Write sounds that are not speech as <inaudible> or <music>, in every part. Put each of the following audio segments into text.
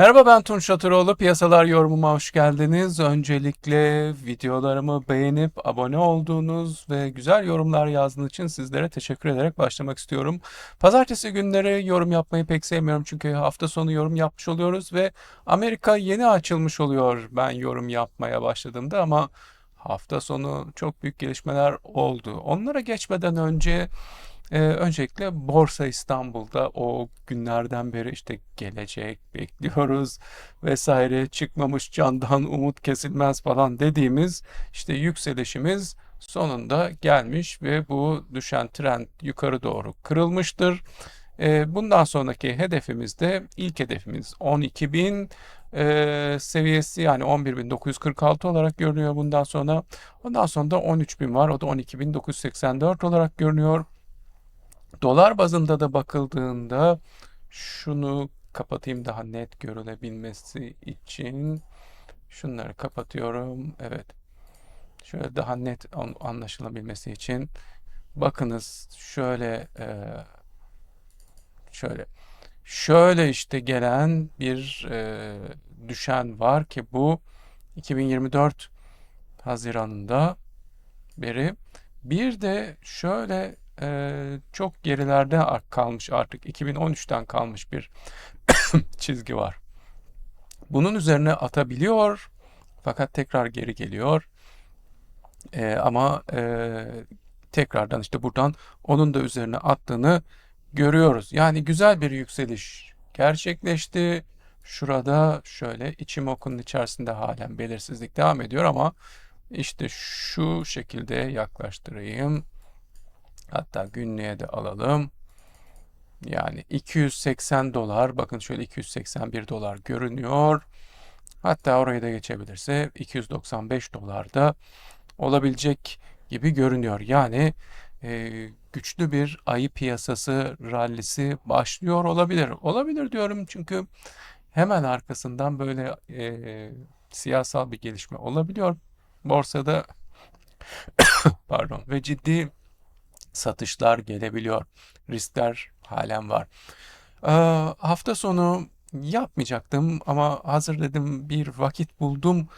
Merhaba ben Tunç Şatıroğlu. Piyasalar yorumuma hoş geldiniz. Öncelikle videolarımı beğenip abone olduğunuz ve güzel yorumlar yazdığınız için sizlere teşekkür ederek başlamak istiyorum. Pazartesi günleri yorum yapmayı pek sevmiyorum çünkü hafta sonu yorum yapmış oluyoruz ve Amerika yeni açılmış oluyor ben yorum yapmaya başladığımda ama hafta sonu çok büyük gelişmeler oldu. Onlara geçmeden önce ee, öncelikle Borsa İstanbul'da o günlerden beri işte gelecek bekliyoruz vesaire çıkmamış candan umut kesilmez falan dediğimiz işte yükselişimiz sonunda gelmiş ve bu düşen trend yukarı doğru kırılmıştır. Ee, bundan sonraki hedefimiz de ilk hedefimiz 12.000 e, seviyesi yani 11.946 olarak görünüyor bundan sonra. Ondan sonra da 13.000 var o da 12.984 olarak görünüyor. Dolar bazında da bakıldığında şunu kapatayım daha net görülebilmesi için. Şunları kapatıyorum. Evet. Şöyle daha net anlaşılabilmesi için. Bakınız şöyle e, şöyle şöyle işte gelen bir e, düşen var ki bu 2024 Haziran'ında beri. Bir de şöyle çok gerilerde kalmış artık 2013'ten kalmış bir <coughs> çizgi var. Bunun üzerine atabiliyor fakat tekrar geri geliyor. E, ama e, tekrardan işte buradan onun da üzerine attığını görüyoruz. Yani güzel bir yükseliş gerçekleşti. Şurada şöyle içim okunun içerisinde halen belirsizlik devam ediyor ama işte şu şekilde yaklaştırayım. Hatta günlüğe de alalım. Yani 280 dolar. Bakın şöyle 281 dolar görünüyor. Hatta oraya da geçebilirse 295 dolar da olabilecek gibi görünüyor. Yani e, güçlü bir ayı piyasası rallisi başlıyor olabilir. Olabilir diyorum çünkü hemen arkasından böyle e, siyasal bir gelişme olabiliyor. Borsada <coughs> pardon ve ciddi satışlar gelebiliyor. Riskler halen var. Ee, hafta sonu yapmayacaktım ama hazır dedim bir vakit buldum.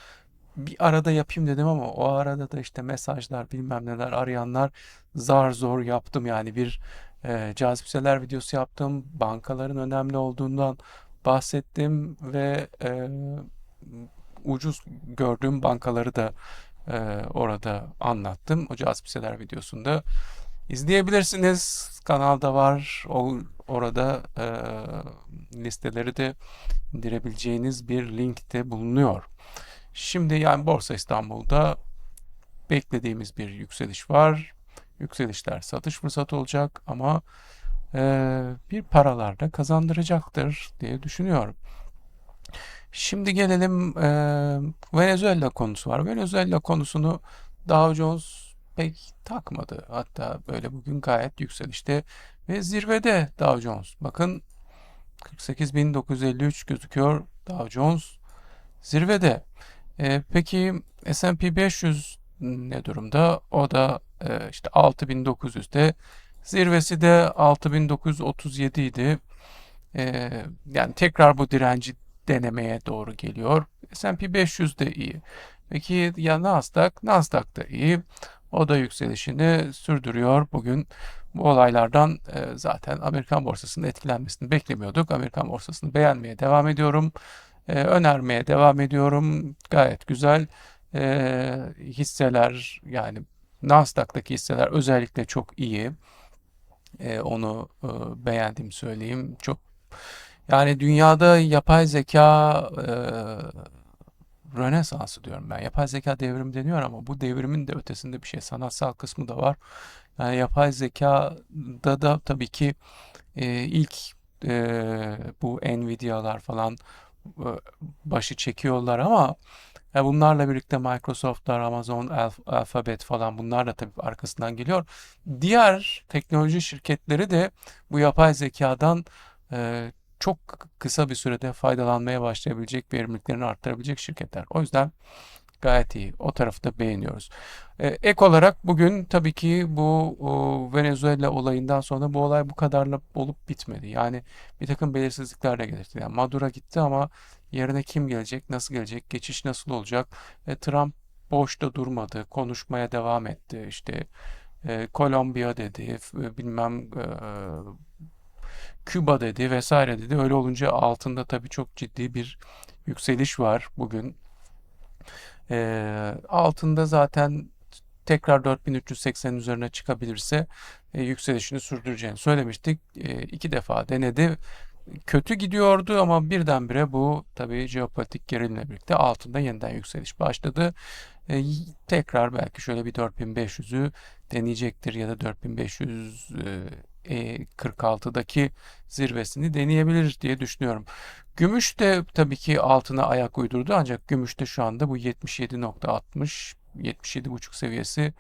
Bir arada yapayım dedim ama o arada da işte mesajlar bilmem neler arayanlar zar zor yaptım yani bir e, cazipseler videosu yaptım. Bankaların önemli olduğundan bahsettim ve e, ucuz gördüğüm bankaları da e, orada anlattım. O cazipseler videosunda izleyebilirsiniz. Kanalda var. O, orada e, listeleri de indirebileceğiniz bir link de bulunuyor. Şimdi yani Borsa İstanbul'da beklediğimiz bir yükseliş var. Yükselişler satış fırsatı olacak ama e, bir paralar da kazandıracaktır diye düşünüyorum. Şimdi gelelim e, Venezuela konusu var. Venezuela konusunu Dow Jones pek takmadı. Hatta böyle bugün gayet yükselişte ve zirvede Dow Jones. Bakın 48.953 gözüküyor Dow Jones zirvede. E, peki S&P 500 ne durumda? O da e, işte 6900'de. Zirvesi de 6937 idi. E, yani tekrar bu direnci denemeye doğru geliyor. S&P 500 de iyi. Peki ya Nasdaq? Nasdaq da iyi. O da yükselişini sürdürüyor. Bugün bu olaylardan e, zaten Amerikan borsasının etkilenmesini beklemiyorduk. Amerikan borsasını beğenmeye devam ediyorum. E, önermeye devam ediyorum. Gayet güzel e, hisseler yani Nasdaq'taki hisseler özellikle çok iyi. Onu e, beğendim söyleyeyim. Çok yani dünyada yapay zeka Rönesansı diyorum ben. Yapay zeka devrimi deniyor ama bu devrimin de ötesinde bir şey. Sanatsal kısmı da var. Yani yapay zekada da tabii ki e, ilk e, bu Nvidia'lar falan e, başı çekiyorlar ama ya bunlarla birlikte Microsoft'lar, Amazon, Alf Alphabet falan bunlar da tabii arkasından geliyor. Diğer teknoloji şirketleri de bu yapay zekadan e, çok kısa bir sürede faydalanmaya başlayabilecek, verimliliklerini arttırabilecek şirketler. O yüzden Gayet iyi. O tarafı da beğeniyoruz. E, ek olarak bugün tabii ki bu Venezuela olayından sonra bu olay bu kadarla olup bitmedi. Yani bir takım belirsizlikler de getirdi. Yani Maduro gitti ama yerine kim gelecek, nasıl gelecek, geçiş nasıl olacak? E, Trump boşta durmadı, konuşmaya devam etti. İşte e, Kolombiya dedi, f- bilmem e, Küba dedi vesaire dedi. Öyle olunca altında tabii çok ciddi bir yükseliş var bugün. E, altında zaten tekrar 4380 üzerine çıkabilirse e, yükselişini sürdüreceğini söylemiştik. E, iki defa denedi. Kötü gidiyordu ama birdenbire bu tabii jeopolitik gerilimle birlikte altında yeniden yükseliş başladı. E, tekrar belki şöyle bir 4500'ü deneyecektir ya da 4500 e, e, 46'daki zirvesini deneyebilir diye düşünüyorum. Gümüş de tabii ki altına ayak uydurdu ancak gümüşte şu anda bu 77.60 77.5 seviyesi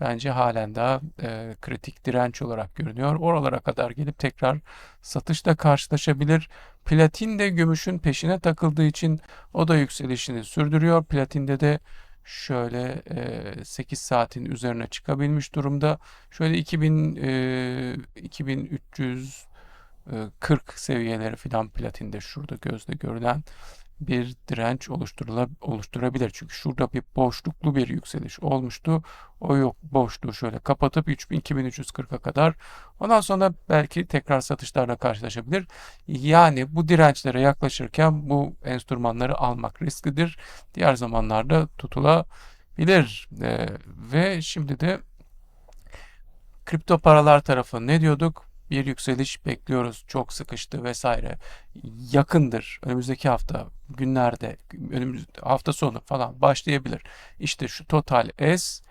bence halen daha e, kritik direnç olarak görünüyor. Oralara kadar gelip tekrar satışla karşılaşabilir. Platin de gümüşün peşine takıldığı için o da yükselişini sürdürüyor. Platinde de şöyle e, 8 saatin üzerine çıkabilmiş durumda. Şöyle 2000 e, 2300 e, 40 seviyeleri filan platinde şurada gözle görülen bir direnç oluşturabilir. Çünkü şurada bir boşluklu bir yükseliş olmuştu. O yok boşluğu şöyle kapatıp 3000 2340'a kadar ondan sonra belki tekrar satışlarla karşılaşabilir. Yani bu dirençlere yaklaşırken bu enstrümanları almak risklidir. Diğer zamanlarda tutulabilir. Ee, ve şimdi de kripto paralar tarafı ne diyorduk? Bir yükseliş bekliyoruz. Çok sıkıştı vesaire. Yakındır. Önümüzdeki hafta, günlerde, önümüz hafta sonu falan başlayabilir. İşte şu Total S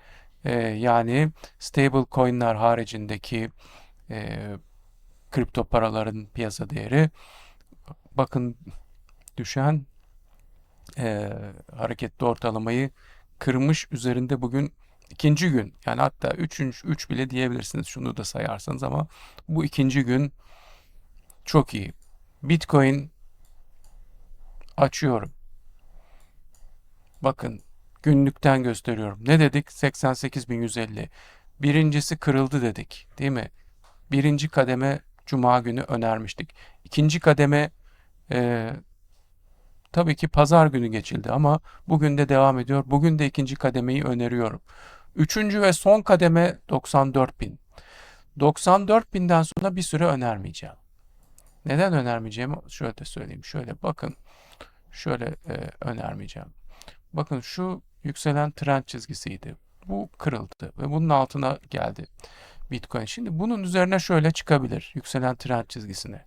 e, yani stable coin'ler haricindeki e, kripto paraların piyasa değeri bakın düşen e, hareketli ortalamayı kırmış üzerinde bugün ikinci gün yani hatta üçüncü üç bile diyebilirsiniz şunu da sayarsanız ama bu ikinci gün çok iyi. Bitcoin açıyorum. Bakın günlükten gösteriyorum. Ne dedik? 88.150. Birincisi kırıldı dedik, değil mi? Birinci kademe Cuma günü önermiştik. İkinci kademe e, tabii ki pazar günü geçildi ama bugün de devam ediyor. Bugün de ikinci kademeyi öneriyorum. Üçüncü ve son kademe 94.000. 94.000'den sonra bir süre önermeyeceğim. Neden önermeyeceğimi şöyle de söyleyeyim. Şöyle bakın. Şöyle e, önermeyeceğim. Bakın şu yükselen trend çizgisiydi. Bu kırıldı ve bunun altına geldi Bitcoin. Şimdi bunun üzerine şöyle çıkabilir. Yükselen trend çizgisine.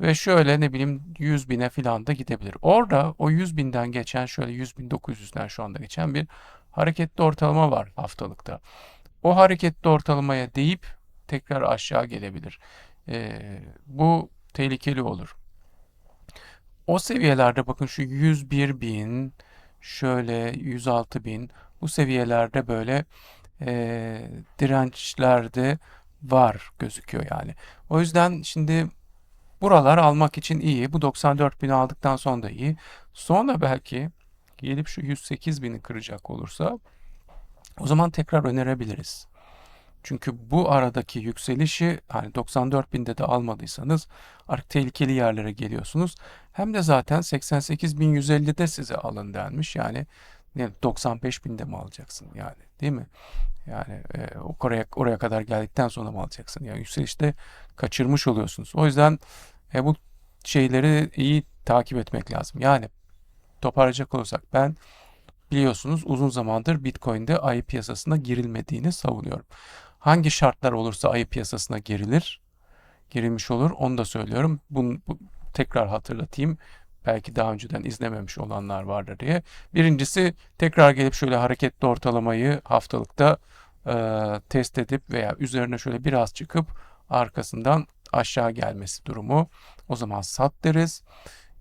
Ve şöyle ne bileyim 100 bine falan da gidebilir. Orada o 100 binden geçen şöyle 100 bin 900'den şu anda geçen bir hareketli ortalama var haftalıkta. O hareketli ortalamaya değip tekrar aşağı gelebilir. Ee, bu tehlikeli olur. O seviyelerde bakın şu 101 bin, şöyle 106 bin bu seviyelerde böyle e, dirençlerde var gözüküyor yani. O yüzden şimdi buralar almak için iyi. Bu 94 bini aldıktan sonra da iyi. Sonra belki gelip şu 108 bini kıracak olursa o zaman tekrar önerebiliriz. Çünkü bu aradaki yükselişi hani 94 binde de almadıysanız artık tehlikeli yerlere geliyorsunuz. Hem de zaten 88.150'de size alın denmiş. Yani ne 95 binde mi alacaksın yani değil mi? Yani e, oraya, oraya kadar geldikten sonra mı alacaksın? Yani yükselişte kaçırmış oluyorsunuz. O yüzden e, bu şeyleri iyi takip etmek lazım. Yani toparlayacak olursak ben biliyorsunuz uzun zamandır Bitcoin'de ayı piyasasına girilmediğini savunuyorum. Hangi şartlar olursa ayı piyasasına girilir, girilmiş olur onu da söylüyorum. Bunu bu, tekrar hatırlatayım. Belki daha önceden izlememiş olanlar vardır diye. Birincisi tekrar gelip şöyle hareketli ortalamayı haftalıkta e, test edip veya üzerine şöyle biraz çıkıp arkasından aşağı gelmesi durumu. O zaman sat deriz.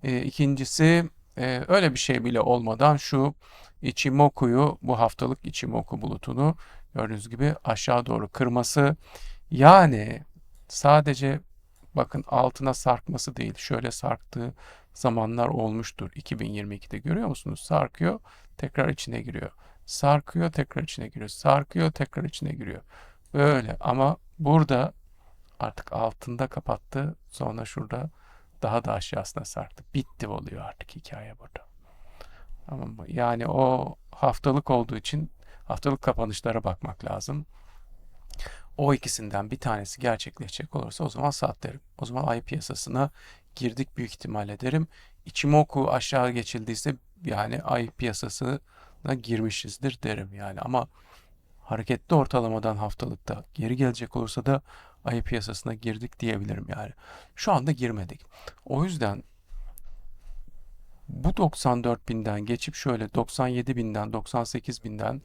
E, ikincisi e, öyle bir şey bile olmadan şu Ichimoku'yu bu haftalık Ichimoku bulutunu gördüğünüz gibi aşağı doğru kırması yani sadece bakın altına sarkması değil şöyle sarktığı zamanlar olmuştur 2022'de görüyor musunuz? Sarkıyor, tekrar içine giriyor. Sarkıyor, tekrar içine giriyor. Sarkıyor, tekrar içine giriyor. Böyle ama burada artık altında kapattı. Sonra şurada daha da aşağısına sarktı. Bitti oluyor artık hikaye burada. Tamam mı? Yani o haftalık olduğu için haftalık kapanışlara bakmak lazım. O ikisinden bir tanesi gerçekleşecek olursa o zaman sat derim. O zaman ay piyasasına girdik büyük ihtimalle derim. Ichimoku aşağı geçildiyse yani ay piyasasına girmişizdir derim yani ama hareketli ortalamadan haftalıkta geri gelecek olursa da ayı piyasasına girdik diyebilirim yani. Şu anda girmedik. O yüzden bu 94 binden geçip şöyle 97 binden 98 binden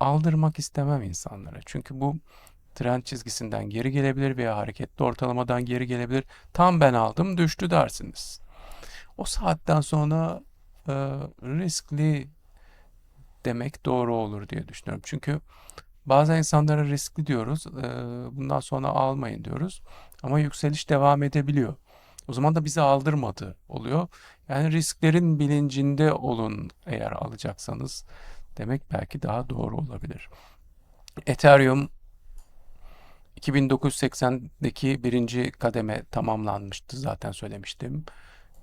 aldırmak istemem insanlara. Çünkü bu trend çizgisinden geri gelebilir veya hareketli ortalamadan geri gelebilir. Tam ben aldım düştü dersiniz. O saatten sonra e, riskli demek doğru olur diye düşünüyorum. Çünkü bazen insanlara riskli diyoruz. Bundan sonra almayın diyoruz. Ama yükseliş devam edebiliyor. O zaman da bizi aldırmadı oluyor. Yani risklerin bilincinde olun eğer alacaksanız demek belki daha doğru olabilir. Ethereum 2980'deki birinci kademe tamamlanmıştı zaten söylemiştim.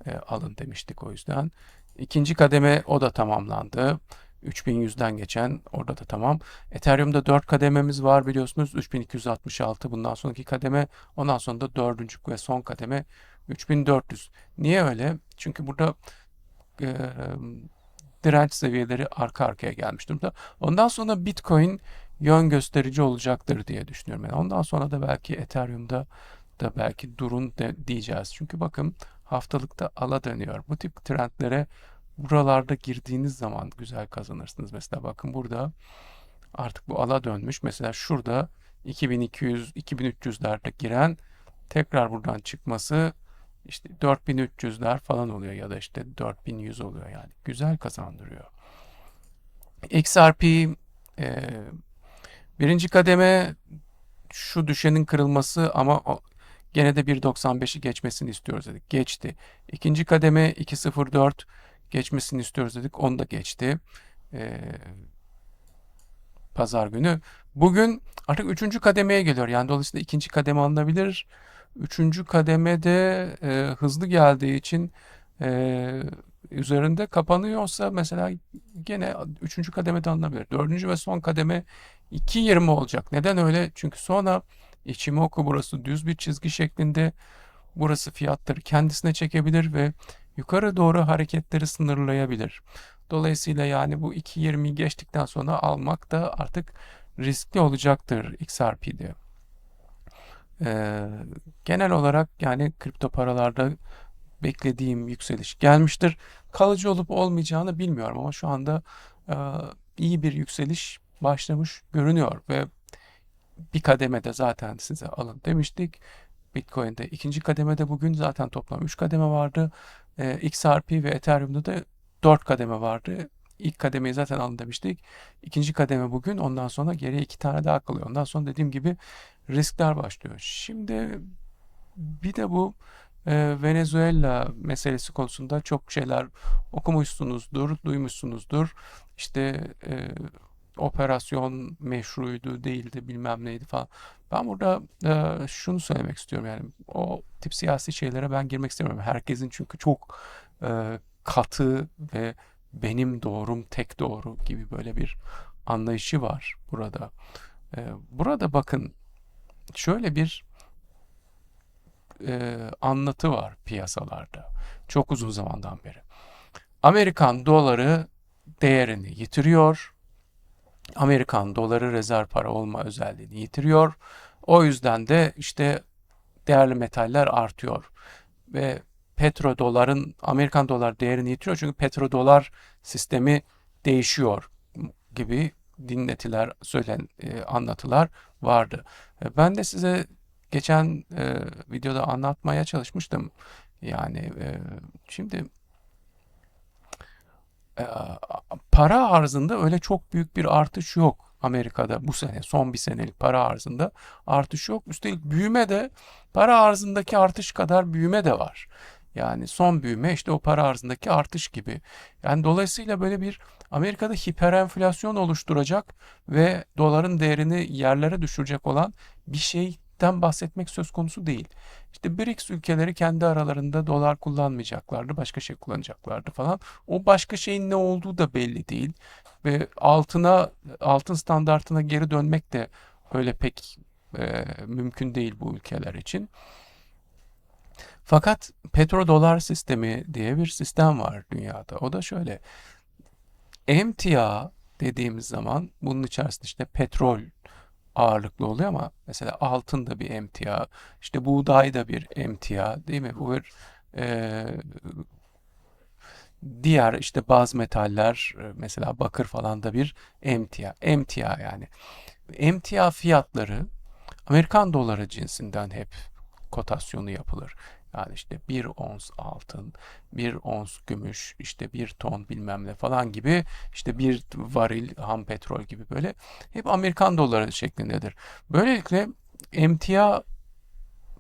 E, alın demiştik o yüzden. İkinci kademe o da tamamlandı. 3100'den geçen orada da tamam. Ethereum'da 4 kadememiz var biliyorsunuz. 3266 bundan sonraki kademe. Ondan sonra da dördüncü ve son kademe 3400. Niye öyle? Çünkü burada e, direnç seviyeleri arka arkaya gelmiş durumda. Ondan sonra Bitcoin yön gösterici olacaktır diye düşünüyorum. Yani ondan sonra da belki Ethereum'da da belki durun de, diyeceğiz. Çünkü bakın haftalıkta ala dönüyor. Bu tip trendlere buralarda girdiğiniz zaman güzel kazanırsınız. Mesela bakın burada artık bu ala dönmüş. Mesela şurada 2200 2300'lerde giren tekrar buradan çıkması işte 4300'ler falan oluyor ya da işte 4100 oluyor yani. Güzel kazandırıyor. XRP e, birinci kademe şu düşenin kırılması ama o, gene de 1.95'i geçmesini istiyoruz dedik. Geçti. İkinci kademe 2.04 geçmesini istiyoruz dedik. Onu da geçti. E, pazar günü. Bugün artık üçüncü kademeye geliyor. Yani dolayısıyla ikinci kademe alınabilir. Üçüncü kademede e, hızlı geldiği için e, üzerinde kapanıyorsa mesela gene üçüncü kademede alınabilir. Dördüncü ve son kademe 2.20 olacak. Neden öyle? Çünkü sonra Ichimoku burası düz bir çizgi şeklinde burası fiyatları kendisine çekebilir ve yukarı doğru hareketleri sınırlayabilir. Dolayısıyla yani bu 2.20 geçtikten sonra almak da artık riskli olacaktır XRP'de. Ee, genel olarak yani kripto paralarda beklediğim yükseliş gelmiştir. Kalıcı olup olmayacağını bilmiyorum ama şu anda e, iyi bir yükseliş başlamış görünüyor ve bir kademede zaten size alın demiştik. Bitcoin'de ikinci kademede bugün zaten toplam 3 kademe vardı. E, XRP ve Ethereum'da da 4 kademe vardı. İlk kademeyi zaten alın demiştik. İkinci kademe bugün. Ondan sonra geriye iki tane daha kalıyor. Ondan sonra dediğim gibi riskler başlıyor. Şimdi bir de bu e, Venezuela meselesi konusunda çok şeyler okumuşsunuzdur, duymuşsunuzdur. İşte e, operasyon meşruydu, değildi, bilmem neydi falan. Ben burada e, şunu söylemek istiyorum yani o tip siyasi şeylere ben girmek istemiyorum. Herkesin çünkü çok e, katı ve benim doğrum tek doğru gibi böyle bir anlayışı var burada. E, burada bakın şöyle bir e, anlatı var piyasalarda. Çok uzun zamandan beri. Amerikan doları değerini yitiriyor. Amerikan doları rezerv para olma özelliğini yitiriyor. O yüzden de işte değerli metaller artıyor. Ve petrodoların Amerikan dolar değerini yitiriyor. Çünkü petrodolar sistemi değişiyor gibi dinletiler, söylen e, anlatılar vardı. E, ben de size geçen e, videoda anlatmaya çalışmıştım. Yani şimdi para arzında öyle çok büyük bir artış yok. Amerika'da bu sene son bir senelik para arzında artış yok. Üstelik büyüme de para arzındaki artış kadar büyüme de var. Yani son büyüme işte o para arzındaki artış gibi. Yani dolayısıyla böyle bir Amerika'da hiperenflasyon oluşturacak ve doların değerini yerlere düşürecek olan bir şeyden bahsetmek söz konusu değil. İşte BRICS ülkeleri kendi aralarında dolar kullanmayacaklardı, başka şey kullanacaklardı falan. O başka şeyin ne olduğu da belli değil ve altına altın standartına geri dönmek de öyle pek e, mümkün değil bu ülkeler için. Fakat petrodolar sistemi diye bir sistem var dünyada. O da şöyle. Emtia dediğimiz zaman bunun içerisinde işte petrol ağırlıklı oluyor ama mesela altın da bir emtia, işte buğday da bir emtia değil mi? Bu bir e, diğer işte bazı metaller mesela bakır falan da bir emtia. Emtia yani. Emtia fiyatları Amerikan doları cinsinden hep kotasyonu yapılır. Yani işte bir ons altın, bir ons gümüş, işte bir ton bilmem ne falan gibi işte bir varil ham petrol gibi böyle hep Amerikan doları şeklindedir. Böylelikle emtia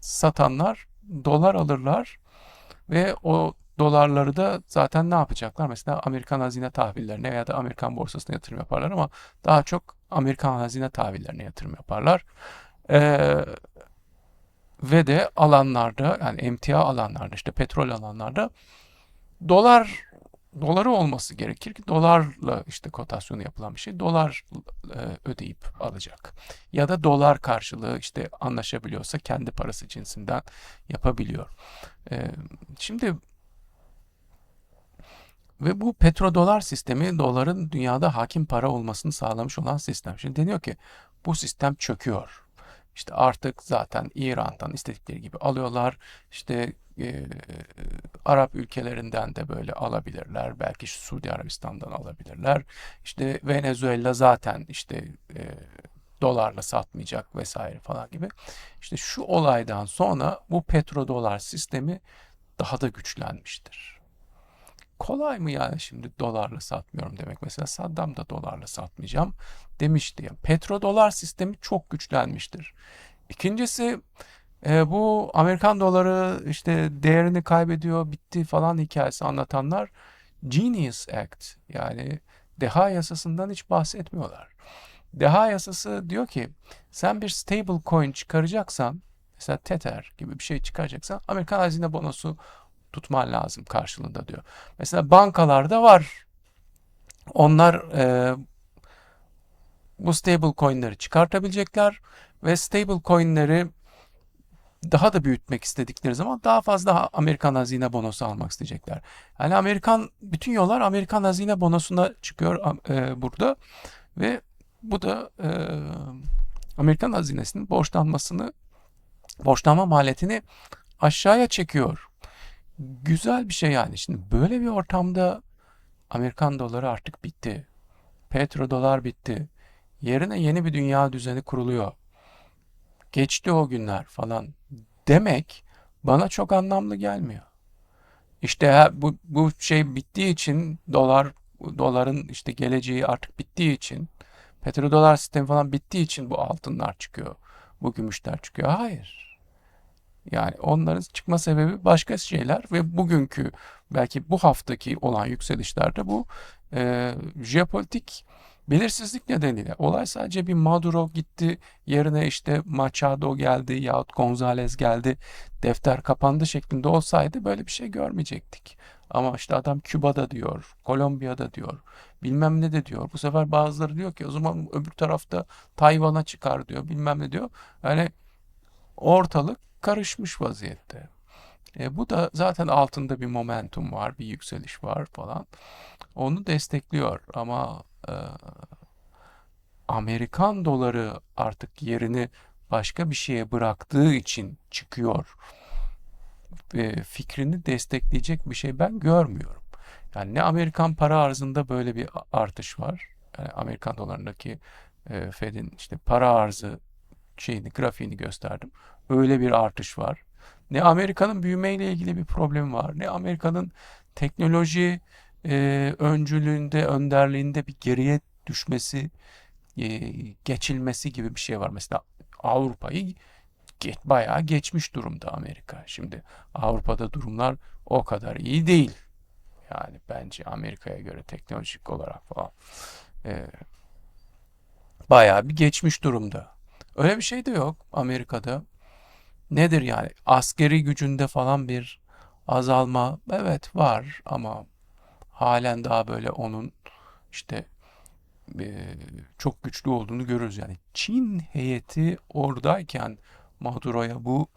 satanlar dolar alırlar ve o dolarları da zaten ne yapacaklar? Mesela Amerikan hazine tahvillerine ya da Amerikan borsasına yatırım yaparlar ama daha çok Amerikan hazine tahvillerine yatırım yaparlar. Ee, ve de alanlarda yani emtia alanlarda işte petrol alanlarda dolar doları olması gerekir ki dolarla işte kotasyonu yapılan bir şey dolar e, ödeyip alacak. Ya da dolar karşılığı işte anlaşabiliyorsa kendi parası cinsinden yapabiliyor. E, şimdi ve bu petrodolar sistemi doların dünyada hakim para olmasını sağlamış olan sistem. Şimdi deniyor ki bu sistem çöküyor. İşte artık zaten İran'dan istedikleri gibi alıyorlar. İşte e, Arap ülkelerinden de böyle alabilirler. Belki Suudi Arabistan'dan alabilirler. İşte Venezuela zaten işte e, dolarla satmayacak vesaire falan gibi. İşte şu olaydan sonra bu petrodolar sistemi daha da güçlenmiştir. Kolay mı yani şimdi dolarla satmıyorum demek. Mesela Saddam da dolarla satmayacağım demişti. Yani petrodolar sistemi çok güçlenmiştir. İkincisi e, bu Amerikan doları işte değerini kaybediyor bitti falan hikayesi anlatanlar Genius Act yani deha yasasından hiç bahsetmiyorlar. Deha yasası diyor ki sen bir stable coin çıkaracaksan mesela Tether gibi bir şey çıkaracaksan Amerikan hazine bonosu tutman lazım karşılığında diyor. Mesela bankalarda var. Onlar e, bu stable coin'leri çıkartabilecekler ve stable coin'leri daha da büyütmek istedikleri zaman daha fazla Amerikan hazine bonosu almak isteyecekler. Yani Amerikan bütün yollar Amerikan hazine bonosuna çıkıyor e, burada ve bu da e, Amerikan hazinesinin borçlanmasını borçlanma maliyetini aşağıya çekiyor güzel bir şey yani. Şimdi böyle bir ortamda Amerikan doları artık bitti. Petrodolar bitti. Yerine yeni bir dünya düzeni kuruluyor. Geçti o günler falan demek bana çok anlamlı gelmiyor. İşte bu, bu şey bittiği için dolar doların işte geleceği artık bittiği için petrodolar sistemi falan bittiği için bu altınlar çıkıyor. Bu gümüşler çıkıyor. Hayır. Yani onların çıkma sebebi başka şeyler ve bugünkü belki bu haftaki olan yükselişlerde bu e, jeopolitik belirsizlik nedeniyle. Olay sadece bir Maduro gitti yerine işte Machado geldi yahut Gonzalez geldi defter kapandı şeklinde olsaydı böyle bir şey görmeyecektik. Ama işte adam Küba'da diyor, Kolombiya'da diyor, bilmem ne de diyor. Bu sefer bazıları diyor ki o zaman öbür tarafta Tayvan'a çıkar diyor, bilmem ne diyor. Yani ortalık karışmış vaziyette. E, bu da zaten altında bir momentum var, bir yükseliş var falan. Onu destekliyor ama e, Amerikan doları artık yerini başka bir şeye bıraktığı için çıkıyor. Ve fikrini destekleyecek bir şey ben görmüyorum. Yani ne Amerikan para arzında böyle bir artış var. Yani Amerikan dolarındaki e, Fed'in işte para arzı şeyini, grafiğini gösterdim. Öyle bir artış var. Ne Amerika'nın büyümeyle ilgili bir problem var. Ne Amerika'nın teknoloji e, öncülüğünde, önderliğinde bir geriye düşmesi, e, geçilmesi gibi bir şey var. Mesela Avrupa'yı ge- bayağı geçmiş durumda Amerika. Şimdi Avrupa'da durumlar o kadar iyi değil. Yani bence Amerika'ya göre teknolojik olarak falan e, bayağı bir geçmiş durumda. Öyle bir şey de yok Amerika'da. Nedir yani? Askeri gücünde falan bir azalma evet var ama halen daha böyle onun işte e, çok güçlü olduğunu görürüz. Yani Çin heyeti oradayken Maduro'ya bu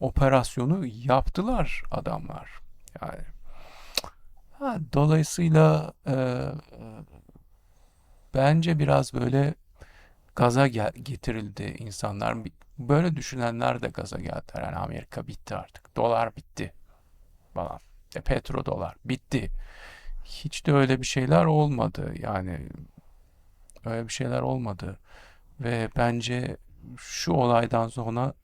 operasyonu yaptılar adamlar. Yani ha, dolayısıyla e, bence biraz böyle gaza getirildi insanlar. Böyle düşünenler de gaza geldiler. Yani Amerika bitti artık. Dolar bitti falan. E, petrodolar bitti. Hiç de öyle bir şeyler olmadı. Yani öyle bir şeyler olmadı. Ve bence şu olaydan sonra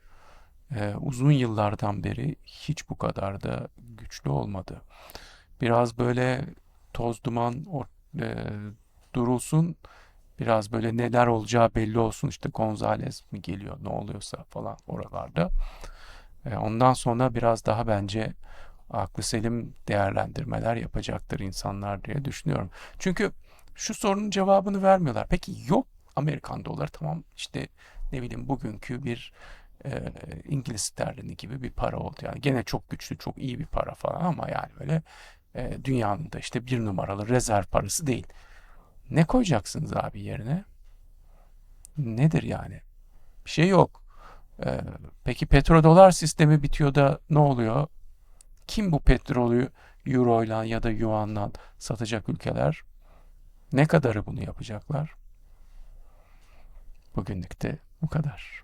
e, uzun yıllardan beri hiç bu kadar da güçlü olmadı. Biraz böyle toz duman e, durulsun. Biraz böyle neler olacağı belli olsun. İşte Gonzales mi geliyor ne oluyorsa falan oralarda. E, ondan sonra biraz daha bence aklı selim değerlendirmeler yapacaktır insanlar diye düşünüyorum. Çünkü şu sorunun cevabını vermiyorlar. Peki yok Amerikan doları tamam işte ne bileyim bugünkü bir e, İngiliz sterlini gibi bir para oldu. Yani gene çok güçlü, çok iyi bir para falan ama yani böyle e, dünyanın da işte bir numaralı rezerv parası değil. Ne koyacaksınız abi yerine? Nedir yani? Bir şey yok. E, peki petrodolar sistemi bitiyor da ne oluyor? Kim bu petrolü euroyla ya da yuanla satacak ülkeler? Ne kadarı bunu yapacaklar? Bugünlük de bu kadar.